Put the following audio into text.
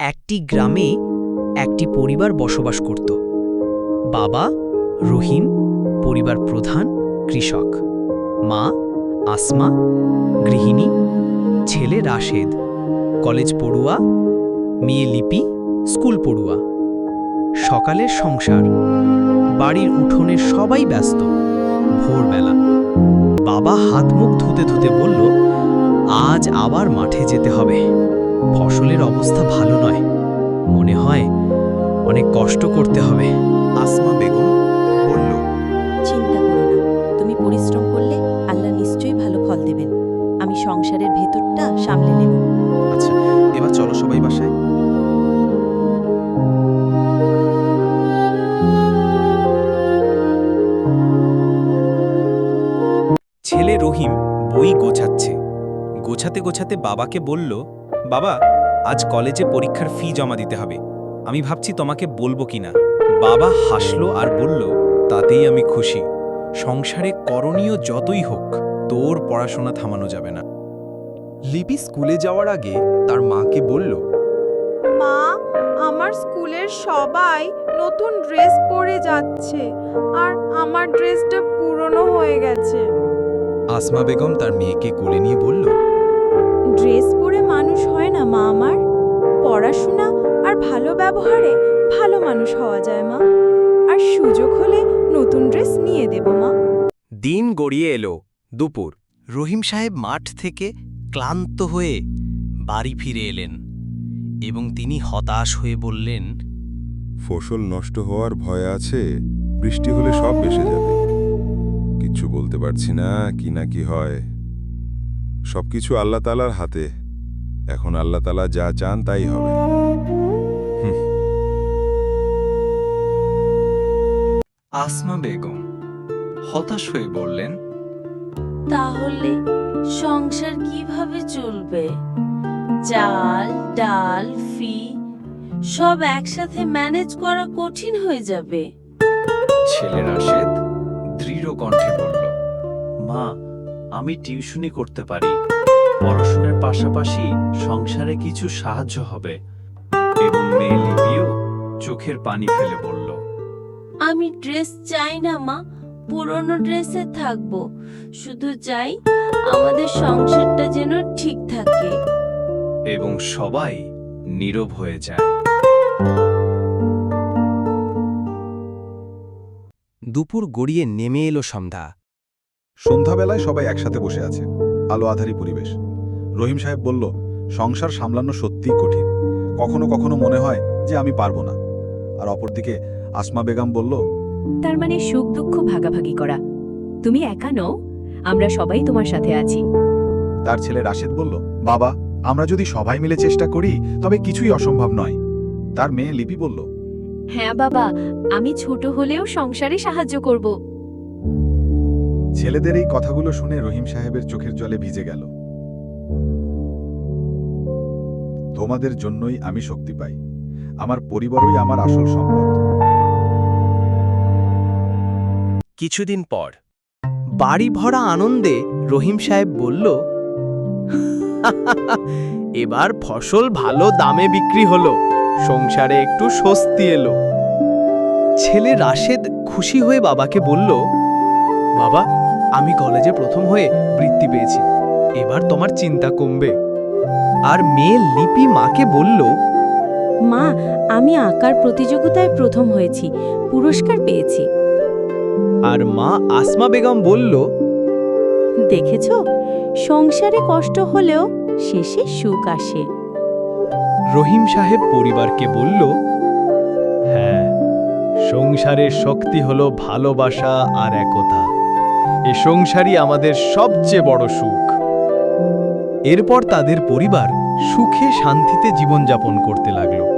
একটি গ্রামে একটি পরিবার বসবাস করত। বাবা রহিম, পরিবার প্রধান, কৃষক। মা আসমা, গৃহিণী, ছেলে রাশেদ। কলেজ পড়ুয়া, মেয়ে লিপি, স্কুল পড়ুয়া। সকালের সংসার। বাড়ির উঠোনে সবাই ব্যস্ত। ভোরবেলা। বাবা হাত মুখ ধুতে ধুতে বলল, আজ আবার মাঠে যেতে হবে। ফসলের অবস্থা ভালো নয়। মনে হয় অনেক কষ্ট করতে হবে। আসমা বেগম বলল চিন্তা করো না। তুমি পরিশ্রম করলে আল্লাহ নিশ্চয়ই ভালো ফল দেবেন। আমি সংসারের ভেতরটা সামলে নেব। আচ্ছা এবার চলো সবাই বাসায়। ছেলে রহিম বই গোছাচ্ছে। গোছাতে গোছাতে বাবাকে বলল বাবা আজ কলেজে পরীক্ষার ফি জমা দিতে হবে। আমি ভাবছি তোমাকে বলব কিনা বাবা হাসলো আর বলল তাতেই আমি খুশি। সংসারে করণীয় যতই হোক তোর পড়াশোনা থামানো যাবে না। লিপি স্কুলে যাওয়ার আগে তার মাকে বলল মা আমার স্কুলের সবাই নতুন ড্রেস পরে যাচ্ছে আর আমার ড্রেসটা পুরনো হয়ে গেছে। আসমা বেগম তার মেয়েকে কোলে নিয়ে বলল ড্রেস পরে মানুষ হয় না মা আমার। পড়াশোনা আর ভালো ব্যবহারে ভালো মানুষ হওয়া যায় মা। আর সুযোগ হলে নতুন ড্রেস নিয়ে দেব মা। দিন গড়িয়ে এলো দুপুর। রহিম সাহেব মাঠ থেকে ক্লান্ত হয়ে বাড়ি ফিরে এলেন এবং তিনি হতাশ হয়ে বললেন ফসল নষ্ট হওয়ার ভয় আছে বৃষ্টি হলে সব বেসে যাবে। কিচ্ছু বলতে পারছি না কি না কি হয়। সবকিছু আল্লাহ তালার হাতে। এখন আল্লাহ তালা যা চান তাই হবে। আসমা বেগম হতাশ হয়ে বললেন তাহলে সংসার কীভাবে চলবে? চাল ডাল ফি সব একসাথে ম্যানেজ করা কঠিন হয়ে যাবে। ছেলে রাশেদ দৃঢ় কণ্ঠে বলল মা আমি টিউশনি করতে পারি। পড়াশোনার পাশাপাশি সংসারে কিছু সাহায্য হবে। এবং মেয়ে লিপিও চোখের পানি ফেলে বলল আমি ড্রেস চাই না মা। পুরনো ড্রেসে থাকব। শুধু চাই আমাদের সংসারটা যেন ঠিক থাকে। এবং সবাই নীরব হয়ে যায়। দুপুর গড়িয়ে নেমে এলো সন্ধ্যা। সন্ধ্যাবেলায় সবাই একসাথে বসে আছে আলো আধারি পরিবেশ। রহিম সাহেব বলল সংসার সামলানো সত্যিই কঠিন। কখনো কখনো মনে হয় যে আমি পারব না। আর অপরদিকে আসমা বেগম বলল তার মানে সুখ দুঃখ ভাগাভাগি করা। তুমি একা নও আমরা সবাই তোমার সাথে আছি। তার ছেলে রাশেদ বলল বাবা আমরা যদি সবাই মিলে চেষ্টা করি তবে কিছুই অসম্ভব নয়। তার মেয়ে লিপি বলল হ্যাঁ বাবা আমি ছোট হলেও সংসারে সাহায্য করব। ছেলেদের এই কথাগুলো শুনে রহিম সাহেবের চোখের জলে ভিজে গেল। তোমাদের জন্যই আমি শক্তি পাই। আমার পরিবারই আমার আসল সম্পদ। কিছুদিন পর, বাড়ি ভরা আনন্দে রহিম সাহেব বলল এবার ফসল ভালো দামে বিক্রি হলো, সংসারে একটু স্বস্তি এলো। ছেলে রাশেদ খুশি হয়ে বাবাকে বলল, বাবা আমি কলেজে প্রথম হয়ে বৃত্তি পেয়েছি। এবার তোমার চিন্তা কমবে। আর মেয়ে লিপি মাকে বলল মা আমি আঁকার প্রতিযোগিতায় প্রথম হয়েছি পুরস্কার পেয়েছি। আর মা আসমা বেগম বলল দেখেছ? সংসারে কষ্ট হলেও শেষে সুখ আসে। রহিম সাহেব পরিবারকে বলল হ্যাঁ সংসারের শক্তি হলো ভালোবাসা আর একতা। এ সংসারই আমাদের সবচেয়ে বড় সুখ। এরপর তাদের পরিবার সুখে শান্তিতে জীবনযাপন করতে লাগল।